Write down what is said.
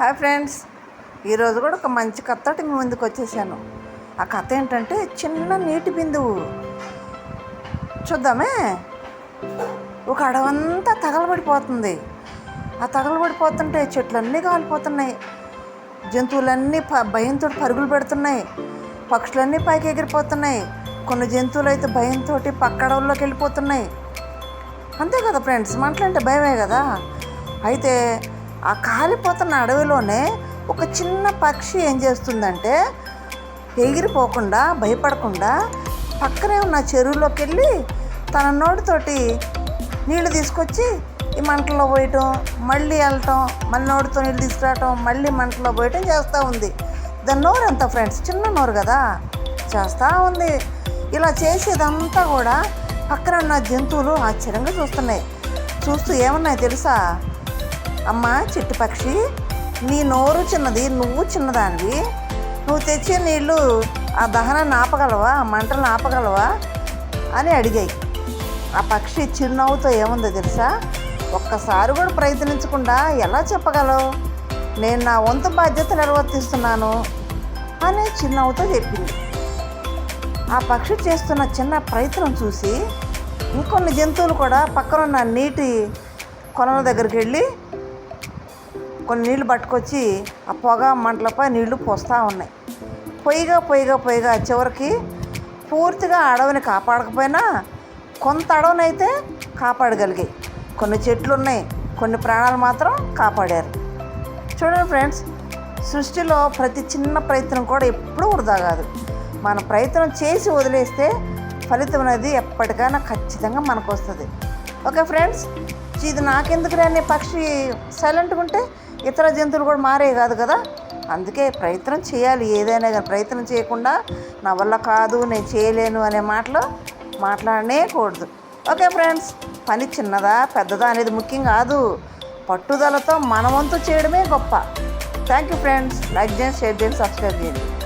Hi friends. ఈరోజు కూడా ఒక మంచి కథటి మీ ముందుకు వచ్చేసాను. ఆ కథ ఏంటంటే చిన్న నీటి బిందువు. చూద్దామే. ఒక అడవంతా తగలబడిపోతుంది. ఆ తగలబడిపోతుంటే చెట్లన్నీ కాలిపోతున్నాయి. జంతువులన్నీ ప భయంతో పరుగులు పెడుతున్నాయి. పక్షులన్నీ పైకి ఎగిరిపోతున్నాయి. కొన్ని జంతువులు అయితే భయంతో పక్కడవుల్లోకి వెళ్ళిపోతున్నాయి. అంతే కదా ఫ్రెండ్స్. మంటలంటే భయమే కదా? అయితే ఆ కాలిపోతున్న అడవిలోనే ఒక చిన్న పక్షి ఏం చేస్తుందంటే ఎగిరిపోకుండా భయపడకుండా పక్కనే ఉన్న చెరువులోకి వెళ్ళి తన నోటితోటి నీళ్ళు తీసుకొచ్చి ఈ మంటల్లో పోయటం మళ్ళీ వెళ్ళటం మళ్ళీ నోటితో నీళ్ళు తీసుకురావటం మళ్ళీ మంటలో పోయటం చేస్తూ ఉంది. దాని నోరు ఎంత ఫ్రెండ్స్? చిన్న నోరు కదా? చేస్తూ ఉంది. ఇలా చేసేదంతా కూడా పక్కన ఉన్న జంతువులు ఆశ్చర్యంగా చూస్తున్నాయి. చూస్తూ ఏమన్నాయి తెలుసా? అమ్మ చిట్టు పక్షి నీ నోరు చిన్నది నువ్వు చిన్నదానివి. నువ్వు తెచ్చే నీళ్ళు ఆ దహనాన్ని ఆపగలవా ఆ మంటలు ఆపగలవా అని అడిగాయి. ఆ పక్షి చిరునవ్వుతో ఏముందో తెలుసా? ఒక్కసారి కూడా ప్రయత్నించకుండా ఎలా చెప్పగలవు? నేను నా వంతు బాధ్యత నిర్వర్తిస్తున్నాను అని చిరునవ్వుతో చెప్పింది. ఆ పక్షి చేస్తున్న చిన్న ప్రయత్నం చూసి ఇంకొన్ని జంతువులు కూడా పక్కనున్న నీటి కొలల దగ్గరికి వెళ్ళి కొన్ని నీళ్ళు పట్టుకొచ్చి ఆ పొగ మంటలపై నీళ్ళు పోస్తూ ఉన్నాయి. పొయ్యిగా పొయ్యిగా పొయ్యిగా చివరికి పూర్తిగా అడవిని కాపాడకపోయినా కొంత అడవినైతే కాపాడగలిగాయి. కొన్ని చెట్లు ఉన్నాయి కొన్ని ప్రాణాలు మాత్రం కాపాడారు. చూడండి ఫ్రెండ్స్ సృష్టిలో ప్రతి చిన్న ప్రయత్నం కూడా ఎప్పుడూ వృధా కాదు. మన ప్రయత్నం చేసి వదిలేస్తే ఫలితం అనేది ఎప్పటికైనా ఖచ్చితంగా మనకు వస్తుంది ఓకే ఫ్రెండ్స్ ఇది నాకెందుకు రాని పక్షి సైలెంట్గా ఉంటే ఇతర జంతువులు కూడా మారే కాదు కదా. అందుకే ప్రయత్నం చేయాలి. ఏదైనా కానీ ప్రయత్నం చేయకుండా నా వల్ల కాదు నేను చేయలేను అనే మాటలు మాట్లాడనే కూడదు. ఓకే ఫ్రెండ్స్ పని చిన్నదా పెద్దదా అనేది ముఖ్యం కాదు. పట్టుదలతో మనవంతు చేయడమే గొప్ప. Thank you friends. లైక్ చేయండి షేర్ చేయండి సబ్స్క్రైబ్ చేయండి.